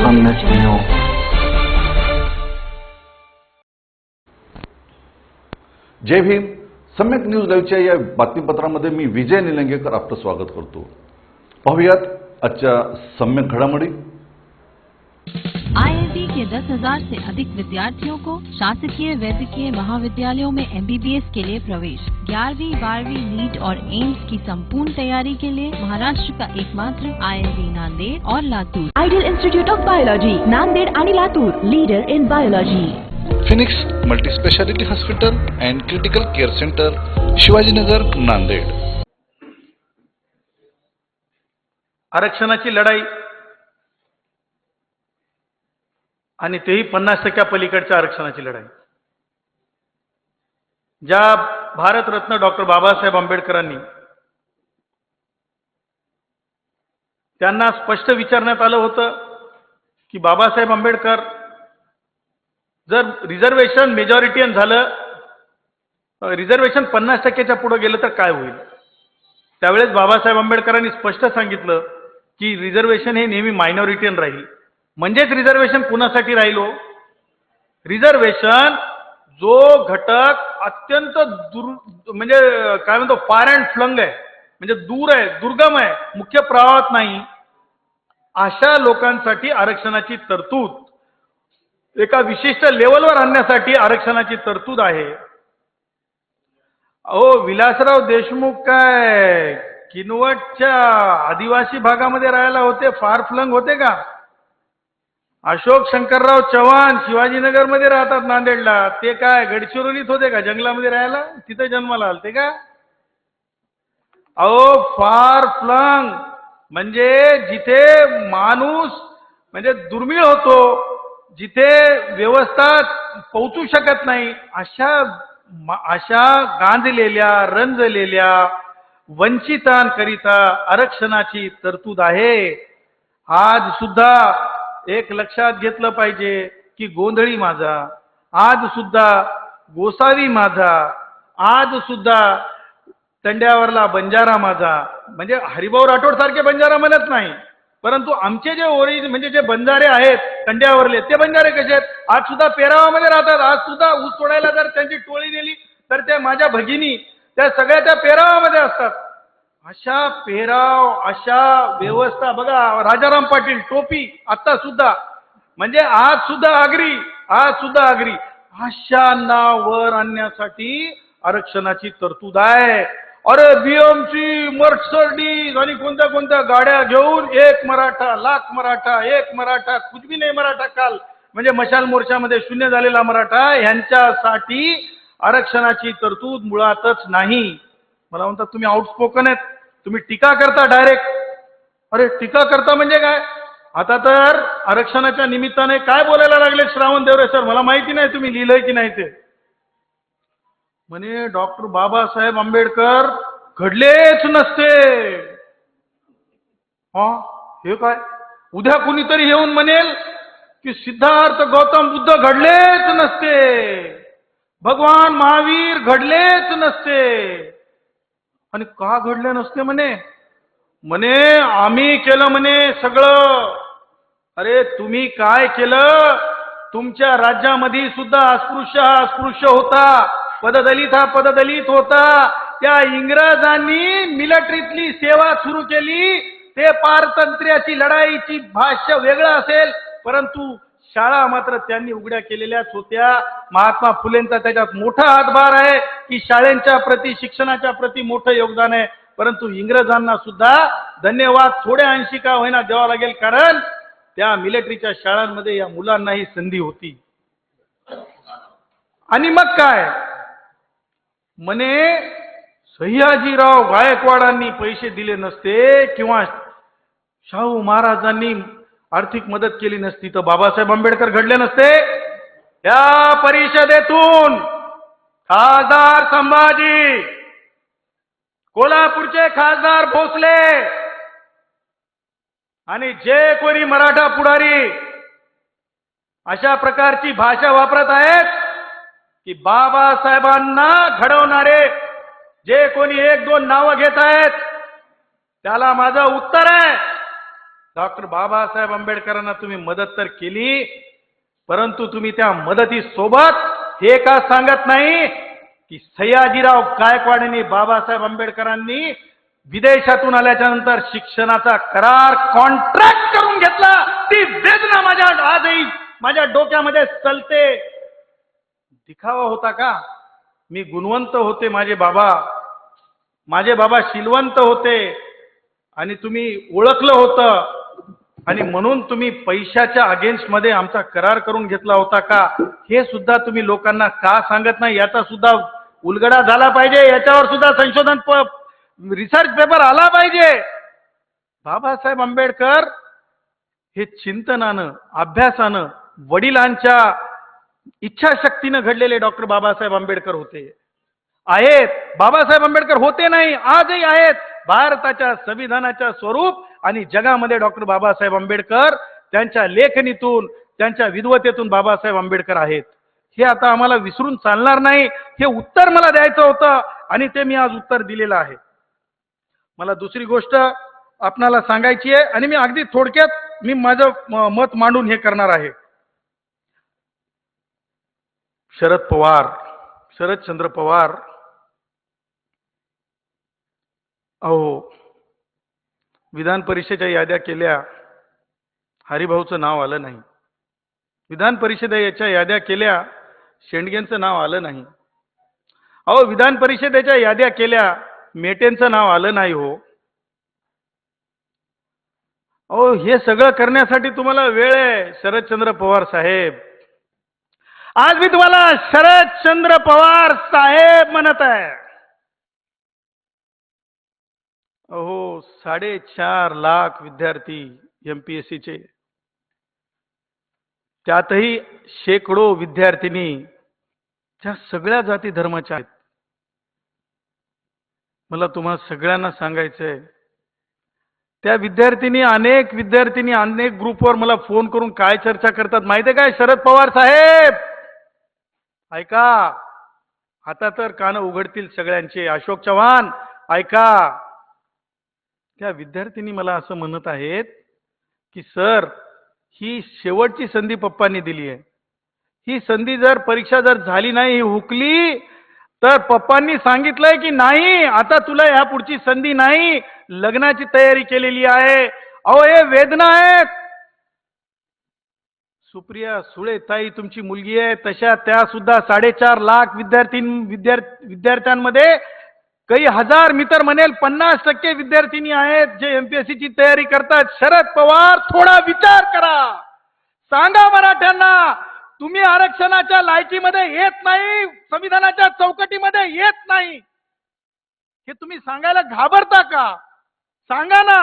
सम्यक जय भीम. सम्यक न्यूज लाईव्हच्या या बातमीपत्रामध्ये मी विजय निलंगेकर आपलं स्वागत करतो. पाहूयात आजच्या सम्यक घडामोडी. के 10,000 से अधिक विद्यार्थियों को शासकीय वैद्यकीय महाविद्यालयों में एमबीबीएस के लिए प्रवेश। ग्यारहवीं बारहवीं नीट और एम्स की संपूर्ण तैयारी के लिए महाराष्ट्र का एकमात्र आईआईटी नांदेड़ और Latur. Ideal institute of biology Nanded आणि Latur, leader in biology phoenix multispeciality hospital and critical care centre Shivajinagar Nanded. आरक्षणाची लढाई आणि तेही पन्नास टक्क्या पलीकडच्या आरक्षणाची लढाई. ज्या भारतरत्न डॉक्टर बाबासाहेब आंबेडकरांनी त्यांना स्पष्ट विचारण्यात आलं होतं की बाबासाहेब आंबेडकर जर रिझर्वेशन मेजॉरिटीयन झालं रिझर्वेशन पन्नास टक्क्याच्या पुढे गेलं तर काय होईल? त्यावेळेस बाबासाहेब आंबेडकरांनी स्पष्ट सांगितलं की रिझर्वेशन हे नेहमी मायनॉरिटीयन राहील. म्हणजेच रिझर्वेशन कुणासाठी राहिलो? रिझर्वेशन जो घटक अत्यंत दुर म्हणजे काय म्हणतो फार अँड फ्लंग आहे. म्हणजे दूर आहे दुर्गम आहे मुख्य प्रवाहात नाही. अशा लोकांसाठी आरक्षणाची तरतूद एका विशिष्ट लेवलवर आणण्यासाठी आरक्षणाची तरतूद आहे. अहो विलासराव देशमुख काय किनवटच्या आदिवासी भागामध्ये राहायला होते फार फ्लंग होते का? अशोक शंकरराव चव्हाण शिवाजीनगरमध्ये राहतात नांदेडला. ते काय गडचिरोलीत होते का? जंगलामध्ये राहायला? तिथे जन्माला आलते का? अहो फार फ्लंग म्हणजे जिथे माणूस म्हणजे दुर्मिळ होतो जिथे व्यवस्था पोहोचू शकत नाही अशा अशा गांजलेल्या रंजलेल्या वंचितांकरिता आरक्षणाची तरतूद आहे. आज सुद्धा एक लक्षात घेतलं पाहिजे की गोंधळी माझा आज सुद्धा गोसावी माझा आज सुद्धा तंड्यावरला बंजारा माझा. म्हणजे हरिभाऊ राठोड सारखे बंजारा म्हणत नाही परंतु आमचे जे ओरिजिन म्हणजे जे बंजारे आहेत तंड्यावरले ते बंजारे कसे आहेत? आज सुद्धा पेरावामध्ये राहतात आज सुद्धा ऊस तोडायला जर त्यांची टोळी नेली तर त्या माझ्या भगिनी त्या सगळ्या त्या पेरावामध्ये असतात. अशा पेराव अशा व्यवस्था. बघा राजाराम पाटील टोपी आता सुद्धा म्हणजे आज सुद्धा आगरी आज सुद्धा आगरी. अशांना वर आणण्यासाठी आरक्षणाची तरतूद आहे. अरे बीएमसी मर्सडीज आणि कोणत्या कोणत्या गाड्या घेऊन एक मराठा लाख मराठा एक मराठा कुजबी नाही मराठा काल म्हणजे मशाल मोर्चामध्ये शून्य झालेला मराठा यांच्यासाठी आरक्षणाची तरतूद मुळातच नाही. मला म्हणतात तुम्ही आउटस्पोकन आहेत. तुम्ही टीका करता डायरेक्ट अरे टीका करता म्हणजे काय? आता तर आरक्षणाच्या निमित्ताने काय बोलायला लागले श्रावण देवरे सर? मला माहिती नाही तुम्ही लिहिलंय की नाही ते. म्हणे डॉक्टर बाबासाहेब आंबेडकर घडलेच नसते. हा हे काय? उद्या कुणीतरी येऊन म्हणेल की सिद्धार्थ गौतम बुद्ध घडलेच नसते. भगवान महावीर घडलेच नसते. आणि का घडले नसते म्हणे? म्हणे आम्ही केलं म्हणे सगळं. अरे तुम्ही काय केलं? तुमच्या राज्यामध्ये सुद्धा अस्पृश्य हा अस्पृश्य होता. पददलित हा पददलित होता. त्या इंग्रजांनी मिलिटरीतली सेवा सुरू केली. ते पारतंत्र्याची लढाईची भाष्य वेगळं असेल परंतु शाळा मात्र त्यांनी उघड्या केलेल्याच होत्या. महात्मा फुलेंचा त्याच्यात मोठा हातभार आहे की शाळेंच्या प्रती शिक्षणाच्या प्रती मोठं योगदान आहे. परंतु इंग्रजांना सुद्धा धन्यवाद थोड्या अंशी का होईना द्यावा लागेल कारण त्या मिलिटरीच्या शाळांमध्ये या मुलांनाही संधी होती. आणि मग काय? म्हणे सह्याजीराव गायकवाडांनी पैसे दिले नसते किंवा शाहू महाराजांनी आर्थिक मदत केली नसती तर बाबासाहेब आंबेडकर घडले नसते. या परिषदेतून खासदार संभाजी कोल्हापूरचे खासदार भोसले आणि जे कोणी मराठा पुढारी अशा प्रकारची भाषा वापरत आहेत की बाबासाहेबांना घडवणारे जे कोणी एक दोन नावं घेत आहेत त्याला माझं उत्तर आहे. डॉक्टर बाबासाहेब आंबेडकरांना तुम्ही मदत तर केली परंतु तुम्ही त्या मदतीसोबत हे का सांगत नाही की सयाजीराव गायकवाडांनी बाबासाहेब आंबेडकरांनी विदेशातून आल्याच्यानंतर शिक्षणाचा करार कॉन्ट्रॅक्ट करून घेतला? ती वेदना माझ्या आजही माझ्या डोक्यामध्ये चलते. दिखावा होता का? मी गुणवंत होते माझे बाबा. माझे बाबा शिलवंत होते. आणि तुम्ही ओळखलं होतं. आणि म्हणून तुम्ही पैशाच्या अगेन्स्टमध्ये आमचा करार करून घेतला होता का? हे सुद्धा तुम्ही लोकांना का सांगत नाही? याचा सुद्धा उलगडा झाला पाहिजे. याच्यावर सुद्धा संशोधन रिसर्च पेपर आला पाहिजे. बाबासाहेब आंबेडकर हे चिंतनानं अभ्यासानं वडिलांच्या इच्छाशक्तीनं घडलेले डॉक्टर बाबासाहेब आंबेडकर होते. आहेत. बाबासाहेब आंबेडकर होते नाही. आजही आहेत. भारताच्या संविधानाच्या स्वरूप आणि जगामध्ये डॉक्टर बाबासाहेब आंबेडकर त्यांच्या लेखणीतून त्यांच्या विद्वतेतून बाबासाहेब आंबेडकर आहेत. हे आता आम्हाला विसरून चालणार नाही हे उत्तर मला द्यायचं होतं आणि ते मी आज उत्तर दिलेलं आहे. मला दुसरी गोष्ट आपणाला सांगायची आहे आणि मी अगदी थोडक्यात मी माझं म- मत मांडून हे करणार आहे. शरद पवार शरदचंद्र पवार अहो विधान परिषदेच्या याद्या केल्या हरिभाऊचं नाव आलं नाही. विधान परिषदेच्या याद्या केल्या शेंडगेंचं नाव आलं नाही. अहो विधान परिषदेच्या याद्या केल्या मेटेंचं नाव आलं नाही हो. अहो हे सगळं करण्यासाठी तुम्हाला वेळ आहे शरदचंद्र पवार साहेब. आज मी तुम्हाला शरदचंद्र पवार साहेब म्हणत आहे. अहो साडेचार लाख विद्यार्थी एम पी एस सीचे त्यातही शेकडो विद्यार्थिनी ज्या सगळ्या जाती धर्माच्या आहेत. मला तुम्हाला सगळ्यांना सांगायचंय त्या विद्यार्थिनी अनेक विद्यार्थिनी अनेक ग्रुपवर मला फोन करून काय चर्चा करतात माहितीये काय? शरद पवार साहेब! ऐका आता तर कान उघडतील सगळ्यांचे. अशोक चव्हाण ऐका त्या विद्यार्थिनी मला असं म्हणत आहेत की सर ही शेवटची संधी पप्पांनी दिली आहे. ही संधी जर परीक्षा जर झाली नाही ही हुकली तर पप्पांनी सांगितलंय की नाही आता तुला ह्या पुढची संधी नाही. लग्नाची तयारी केलेली आहे. अहो हे वेदना आहेत. सुप्रिया सुळे ताई तुमची मुलगी आहे. तशा त्या सुद्धा साडेचार लाख विद्यार्थी विद्यार्थी विद्यार्थ्यांमध्ये काही हजार मी तर म्हणेल पन्नास टक्के विद्यार्थिनी आहेत जे एमपीएससीची तयारी करतात. शरद पवार थोडा विचार करा. सांगा मराठ्यांना तुम्ही आरक्षणाच्या लायकीमध्ये येत नाही संविधानाच्या चौकटीमध्ये येत नाही. हे तुम्ही सांगायला घाबरता का? सांगा ना.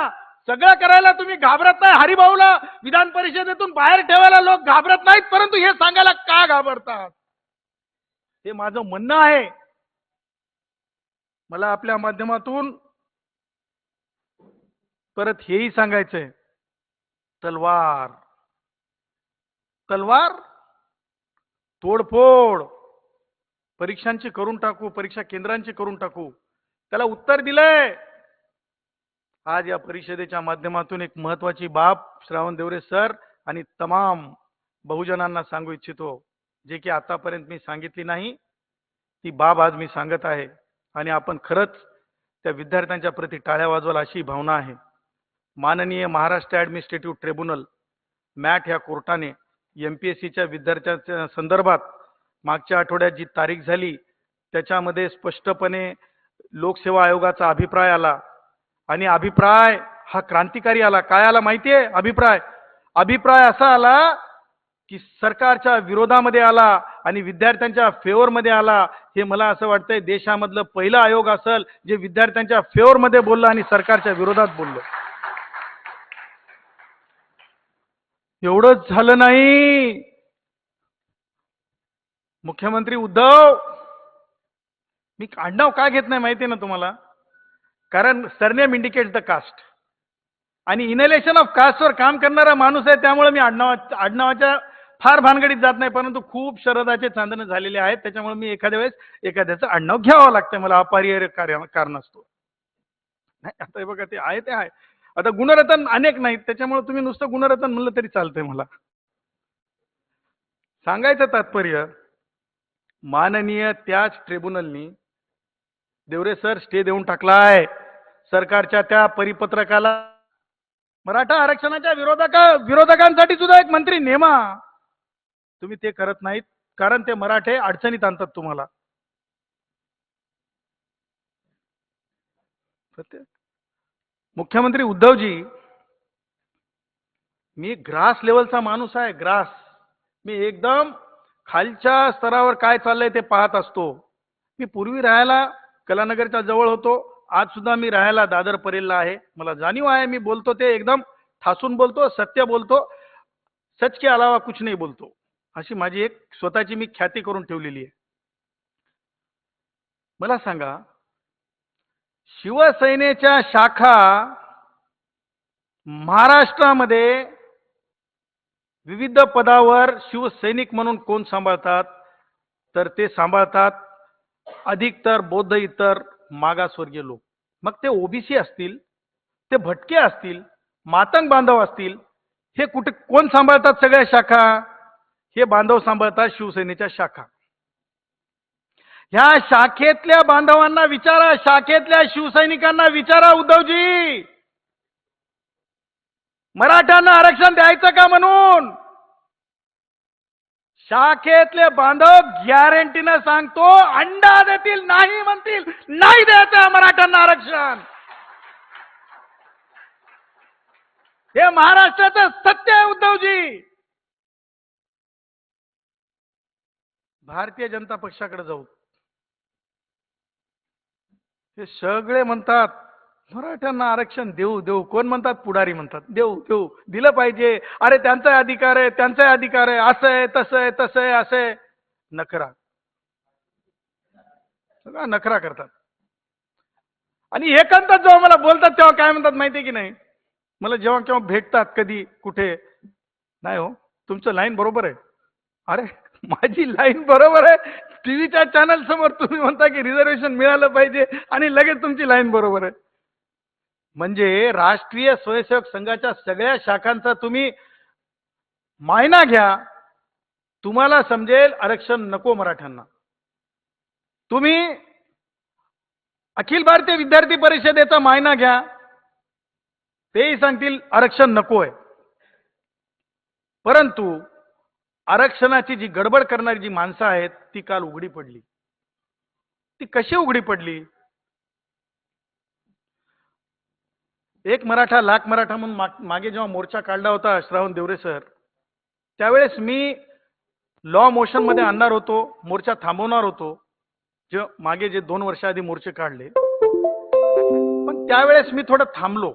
सगळं करायला तुम्ही घाबरत नाही. हरिभाऊला विधान परिषदेतून बाहेर ठेवायला लोक घाबरत नाहीत परंतु हे सांगायला का घाबरतात? हे माझं म्हणणं आहे. मला आपल्या माध्यमातून परत हेही सांगायचंय. तलवार. तलवार? तोडफोड. परीक्षांची करून टाकू परीक्षा केंद्रांची करून टाकू. त्याला उत्तर दिलंय. आज या परिषदेच्या माध्यमातून एक महत्वाची बाब श्रावण देवरे सर आणि तमाम बहुजनांना सांगू इच्छितो. जे की आतापर्यंत मी सांगितली नाही ती बाब आज मी सांगत आहे. आणि आपण खरंच त्या विद्यार्थ्यांच्या प्रती टाळ्या वाजवाल अशी भावना आहे. माननीय महाराष्ट्र ॲडमिनिस्ट्रेटिव्ह ट्रिब्युनल मॅट ह्या कोर्टाने एम पी एस सीच्या विद्यार्थ्यांच्या संदर्भात मागच्या आठवड्यात जी तारीख झाली त्याच्यामध्ये स्पष्टपणे लोकसेवा आयोगाचा अभिप्राय आला. आणि अभिप्राय हा क्रांतिकारी आला. काय आला माहिती आहे? अभिप्राय. अभिप्राय असा आला की सरकारच्या विरोधामध्ये आला. आणि विद्यार्थ्यांच्या फेवरमध्ये आला. हे मला असं वाटतंय देशामधलं पहिलं आयोग असेल जे विद्यार्थ्यांच्या फेवरमध्ये बोललं आणि सरकारच्या विरोधात बोललं. एवढंच झालं नाही. मुख्यमंत्री उद्धव मी आडनाव का घेत नाही माहिती आहे ना तुम्हाला? कारण सरनेम इंडिकेट द कास्ट आणि इनलेशन ऑफ कास्टवर काम करणारा माणूस आहे त्यामुळे मी आडनावा आडनावाच्या फार भानगडीत जात नाही परंतु खूप शरदाचे चांदणे झालेले आहेत. त्याच्यामुळे मी एखाद्या वेळेस एखाद्याचं आडनाव घ्यावं लागतं मला अपरिहार्य कार्य कारण असतो. नाही आता हे बघा ते आहे ते आहे. आता गुणरत्न अनेक नाहीत. त्याच्यामुळे तुम्ही नुसतं गुणरत्न म्हणलं तरी चालतंय मला. सांगायचं तात्पर्य माननीय त्याच ट्रिब्युनलनी देवरे सर स्टे देऊन टाकलाय. सरकारच्या त्या परिपत्रकाला मराठा आरक्षणाच्या विरोधका विरोधकांसाठी सुद्धा एक मंत्री नेमा. तुम्ही ते करत नाहीत कारण ते मराठे अडचणीत आणतात तुम्हाला. मुख्यमंत्री उद्धवजी मी ग्रास लेवलचा माणूस आहे ग्रास. मी एकदम खालच्या स्तरावर काय चाललंय ते पाहत असतो. मी पूर्वी राहायला कलानगरच्या जवळ होतो आज सुद्धा मी राहायला दादर परेलला आहे. मला जाणीव आहे मी बोलतो ते एकदम ठासून बोलतो सत्य बोलतो. सच के अलावा कुछ नाही बोलतो. अशी माझी एक स्वतःची मी ख्याती करून ठेवलेली आहे. मला सांगा शिवसेनेच्या शाखा महाराष्ट्रामध्ये विविध पदावर शिवसैनिक म्हणून कोण सांभाळतात? तर ते सांभाळतात अधिकतर बौद्ध इतर मागासवर्गीय लोक. मग ते ओबीसी असतील ते भटके असतील मातंग बांधव असतील हे कुठे कोण सांभाळतात सगळ्या शाखा? हे बांधव सांभाळतात शिवसेनेच्या शाखा. ह्या शाखेतल्या बांधवांना विचारा शाखेतल्या शिवसैनिकांना विचारा उद्धवजी. मराठ्यांना आरक्षण द्यायचं का म्हणून? शाखेतले बांधव गॅरंटीनं सांगतो अंडा देतील नाही म्हणतील नाही द्यायचं मराठ्यांना आरक्षण. हे महाराष्ट्राचं सत्य आहे उद्धवजी. भारतीय जनता पक्षाकडे जाऊ. हे सगळे म्हणतात मराठ्यांना आरक्षण देऊ देऊ. कोण म्हणतात? पुढारी म्हणतात. देऊ देऊ. दिलं पाहिजे. अरे त्यांचा अधिकार आहे त्यांचा अधिकार आहे. असं आहे तसं आहे तसं आहे असं आहे. नखरा. सगळा नखरा करतात. आणि एकांतात जेव्हा मला बोलतात तेव्हा काय म्हणतात माहिती आहे की नाही? मला जेव्हा केव्हा भेटतात कधी कुठे? नाही हो. तुमचं लाईन बरोबर आहे. अरे माझी लाईन बरोबर आहे. टीव्हीच्या चॅनल समोर तुम्ही म्हणता की रिझर्वेशन मिळालं पाहिजे आणि लगेच तुमची लाईन बरोबर आहे. म्हणजे राष्ट्रीय स्वयंसेवक संघाच्या सगळ्या शाखांचा तुम्ही मायना घ्या. तुम्हाला समजेल आरक्षण नको मराठ्यांना. तुम्ही अखिल भारतीय विद्यार्थी परिषदेचा मायना घ्या. तेही सांगतील आरक्षण नको आहे परंतु आरक्षणाची जी गडबड करणारी जी माणसं आहेत ती काल उघडी पडली. ती कशी उघडी पडली? एक मराठा लाख मराठा म्हणून मागे जेव्हा मोर्चा काढला होता श्रावण देवरे सर त्यावेळेस मी लॉ मोशनमध्ये आणणार होतो मोर्चा थांबवणार होतो जे मागे जे दोन वर्ष आधी मोर्चे काढले. पण त्यावेळेस मी थोडं थांबलो.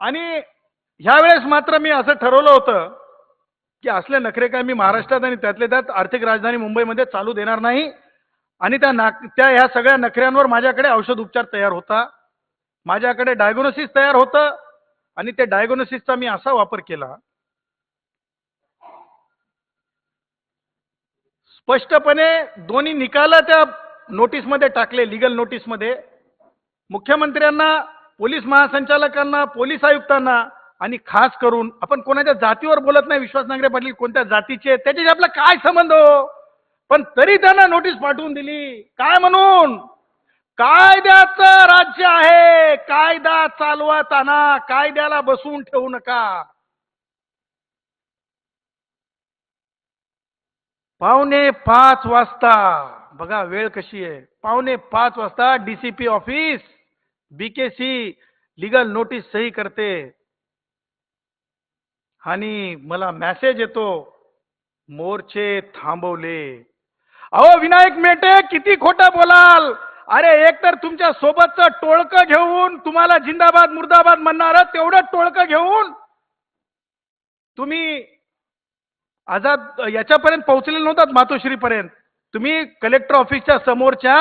आणि ह्यावेळेस मात्र मी असं ठरवलं होतं की असले नखरे काय मी महाराष्ट्रात आणि त्यातले त्यात आर्थिक राजधानी मुंबईमध्ये चालू देणार नाही. आणि त्या नाक त्या ह्या सगळ्या नखऱ्यांवर माझ्याकडे औषध उपचार तयार होता. माझ्याकडे डायग्नोसिस तयार होतं. आणि त्या डायग्नोसिसचा मी असा वापर केला. स्पष्टपणे दोन्ही निकाल त्या नोटीसमध्ये टाकले लिगल नोटीसमध्ये मुख्यमंत्र्यांना पोलीस महासंचालकांना पोलीस आयुक्तांना आणि खास करून आपण कोणाच्या जातीवर बोलत नाही विश्वास नांगरे पाटील कोणत्या जातीचे त्याच्याशी आपला काय संबंध? हो पण तरी त्यांना नोटीस पाठवून दिली. काय म्हणून? कायद्याचं राज्य आहे. कायदा चालवताना कायद्याला बसवून ठेवू नका. पावणे पाच वाजता बघा वेळ कशी आहे. पावणे पाच वाजता DCP office BKC legal notice सही करते. आणि मला मॅसेज येतो मोर्चे थांबवले. अहो विनायक मेटे किती खोटं बोलाल? अरे एक तर तुमच्या सोबतचं टोळकं घेऊन तुम्हाला जिंदाबाद मुर्दाबाद म्हणणार तेवढं टोळकं घेऊन तुम्ही आझाद याच्यापर्यंत पोहोचले नव्हतात मातोश्रीपर्यंत. तुम्ही कलेक्टर ऑफिसच्या समोरच्या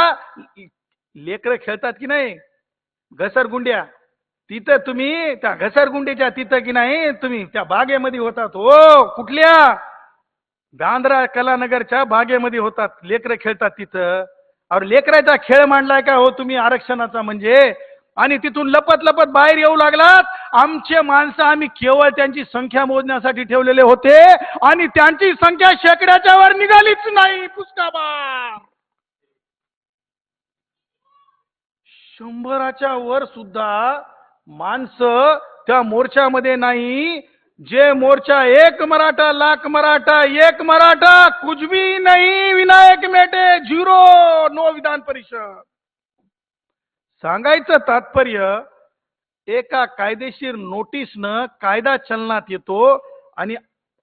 लेकरं खेळतात की नाही? घसरगुंड्या. तिथं तुम्ही त्या घसरगुंडीच्या तिथं की नाही तुम्ही त्या बागेमध्ये होतात. हो कुठल्या? बांद्रा कलानगरच्या बागेमध्ये होतात. लेकरं खेळतात तिथं. अरे लेकराचा खेळ मांडलाय का हो तुम्ही आरक्षणाचा म्हणजे? आणि तिथून लपत लपत बाहेर येऊ लागलात. आमचे माणसं आम्ही केवळ त्यांची संख्या मोजण्यासाठी ठेवलेले होते. आणि त्यांची संख्या शेकड्याच्या वर निघालीच नाही. पुष्काबार शंभराच्या वर सुद्धा माणसं त्या मोर्चामध्ये नाही. जे मोर्चा एक मराठा लाख मराठा एक मराठा कुछ भी नाही. Vinayak Mete zero no Vidhan Parishad. सांगायचं तात्पर्य एका कायदेशीर नोटीसनं कायदा चलनात येतो आणि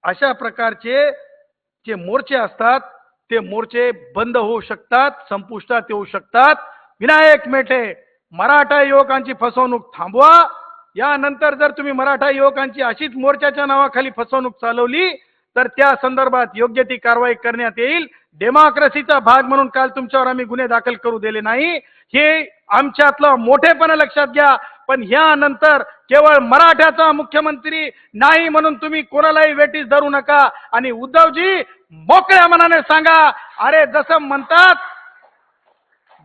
अशा प्रकारचे जे मोर्चे असतात ते मोर्चे बंद होऊ शकतात संपुष्टात येऊ शकतात. विनायक मेटे मराठा युवकांची फसवणूक थांबवा. यानंतर जर तुम्ही मराठा युवकांची अशीच मोर्चाच्या नावाखाली फसवणूक चालवली तर त्या संदर्भात योग्य ती कारवाई करण्यात येईल. डेमोक्रेसीचा भाग म्हणून काल तुमच्यावर आम्ही गुन्हे दाखल करू दिले नाही. हे आमच्यातलं मोठेपणा लक्षात घ्या. पण यानंतर केवळ मराठ्याचा मुख्यमंत्री नाही म्हणून तुम्ही कोणालाही वेटीस धरू नका. आणि उद्धवजी मोकळ्या मनाने सांगा अरे जसं म्हणतात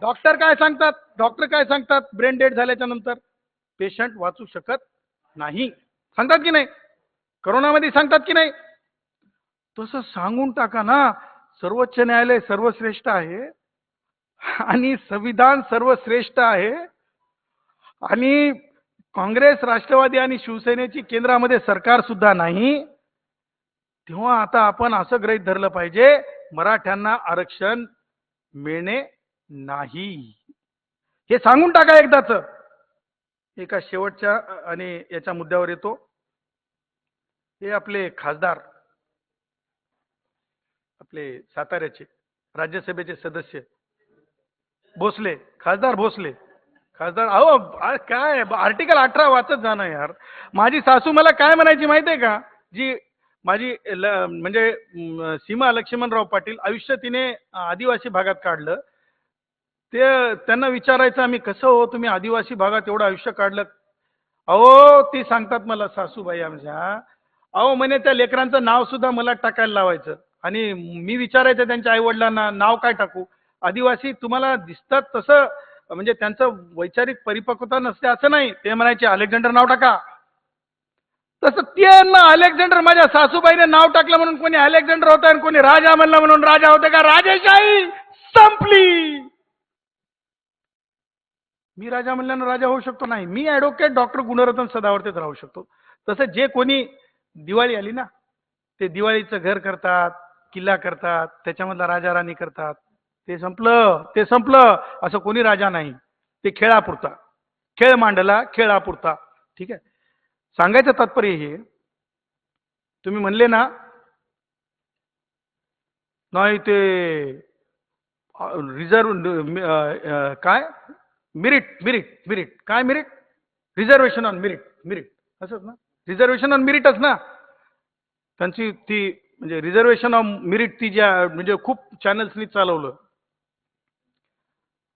डॉक्टर काय सांगतात? डॉक्टर काय सांगतात? ब्रेन डेड झाल्याच्यानंतर पेशंट वाचू शकत नाही. सांगतात की नाही? करोनामध्ये सांगतात की नाही? तसं सांगून टाका ना. सर्वोच्च न्यायालय सर्वश्रेष्ठ आहे. आणि संविधान सर्वश्रेष्ठ आहे. आणि काँग्रेस राष्ट्रवादी आणि शिवसेनेची केंद्रामध्ये सरकार सुद्धा नाही. तेव्हा आता आपण असं ग्रहित धरलं पाहिजे मराठ्यांना आरक्षण मिळणे नाही. हे सांगून टाका एकदाच. एका शेवटच्या आणि याच्या मुद्द्यावर येतो. हे आपले खासदार आपले साताऱ्याचे राज्यसभेचे सदस्य भोसले खासदार भोसले. खासदार अहो काय आर्टिकल अठरा वाचत जाणं यार. माझी सासू मला काय म्हणायची माहिती आहे का? जी माझी ल- म्हणजे सीमा लक्ष्मणराव पाटील आयुष्य तिने आदिवासी भागात काढलं. ते त्यांना विचारायचं आम्ही कसं हो? तुम्ही आदिवासी भागात एवढं आयुष्य काढलं. अहो ती सांगतात मला सासूबाई आमच्या. अहो म्हणे त्या लेकरांचं नाव सुद्धा मला टाकायला लावायचं. आणि मी विचारायचं त्यांच्या आईवडिलांना नाव काय टाकू? आदिवासी तुम्हाला दिसतात तसं म्हणजे त्यांचं वैचारिक परिपक्वता नसते असं नाही. ते म्हणायचे अलेक्झांडर नाव टाका. तसं त्यांना अलेक्झांडर माझ्या सासूबाईने नाव टाकलं म्हणून कोणी अलेक्झांडर होता आणि कोणी राजा म्हणलं म्हणून राजा होते का? राजेशाही संपली. मी राजा म्हणल्यानं राजा होऊ शकतो नाही. मी ॲडव्होकेट डॉक्टर गुणरत्न सदावर्तेच राहू शकतो. तसं जे कोणी दिवाळी आली ना ते दिवाळीचं घर करतात किल्ला करतात त्याच्यामधला राजा राणी करतात. ते संपलं ते संपलं असं कोणी राजा नाही. ते खेळापुरता. खेळ मांडला खेळापुरता. ठीक आहे? सांगायचं तात्पर्य हे तुम्ही म्हणले ना नाही ते रिझर्व काय? Merit merit merit. काय merit? Reservation on merit merit असंच ना? रिझर्वेशन ऑन मिरिटच ना? त्यांची ती म्हणजे रिझर्वेशन ऑन मिरिट ती ज्या म्हणजे खूप चॅनल्सनी चालवलं.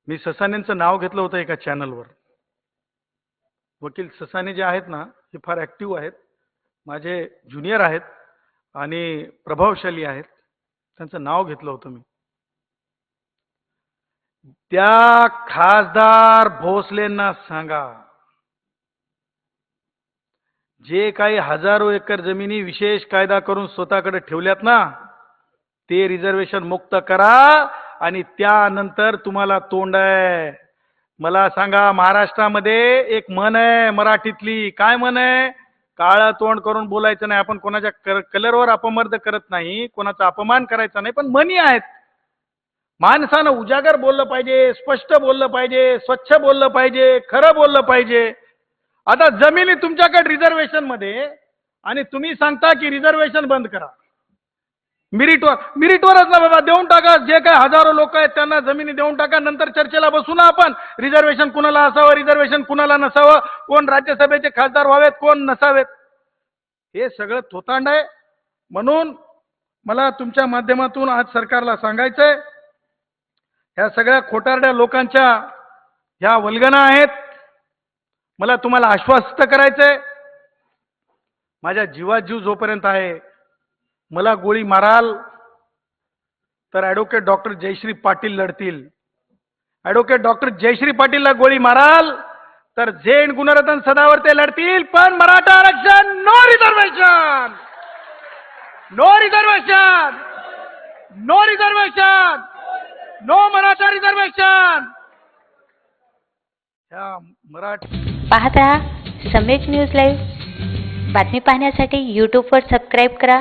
मी ससानेंचं नाव घेतलं होतं एका चॅनलवर वकील ससाने जे आहेत ना हे फार ॲक्टिव्ह आहेत. माझे ज्युनियर आहेत आणि प्रभावशाली आहेत. त्यांचं नाव घेतलं होतं मी. त्या खासदार भोसलेंना सांगा. जे काही हजारो एकर जमिनी विशेष कायदा करून स्वतःकडे ठेवल्यात ना ते रिझर्वेशन मुक्त करा आणि त्यानंतर तुम्हाला तोंड आहे. मला सांगा महाराष्ट्रामध्ये एक म्हण आहे मराठीतली. काय म्हण आहे? काळं तोंड करून बोलायचं नाही. आपण कोणाच्या कलरवर अपमर्द करत नाही. कोणाचा अपमान करायचा नाही. पण म्हणी आहेत. माणसानं उजागर बोललं पाहिजे स्पष्ट बोललं पाहिजे स्वच्छ बोललं पाहिजे खरं बोललं पाहिजे. आता जमिनी तुमच्याकडे रिझर्वेशनमध्ये आणि तुम्ही सांगता की रिझर्वेशन बंद करा. मिरिटवर मिरिटवरच ना बाबा देऊन टाका. जे काय हजारो लोक आहेत त्यांना जमिनी देऊन टाका. नंतर चर्चेला बसू ना आपण. रिझर्वेशन कुणाला असावं? रिझर्वेशन कुणाला नसावं? कोण राज्यसभेचे खासदार व्हावेत? कोण नसावेत? हे सगळं थोतांड आहे. म्हणून मला तुमच्या माध्यमातून आज सरकारला सांगायचंय ह्या सगळ्या खोटारड्या लोकांच्या ह्या वल्गना आहेत. मला तुम्हाला आश्वस्त करायचंय. माझ्या जीवात जीव जोपर्यंत आहे मला गोळी माराल तर ॲडव्होकेट डॉक्टर जयश्री पाटील लढतील. ॲडव्होकेट डॉक्टर जयश्री पाटीलला गोळी माराल तर झेन गुणरत्न सदावर ते लढतील. पण मराठा आरक्षण no reservation no reservation no reservation no Maratha reservation! Marathi पाहत राहा सम्यक न्यूज लाईव्ह. बातमी पाहण्यासाठी यूट्यूबवर सबस्क्राईब करा.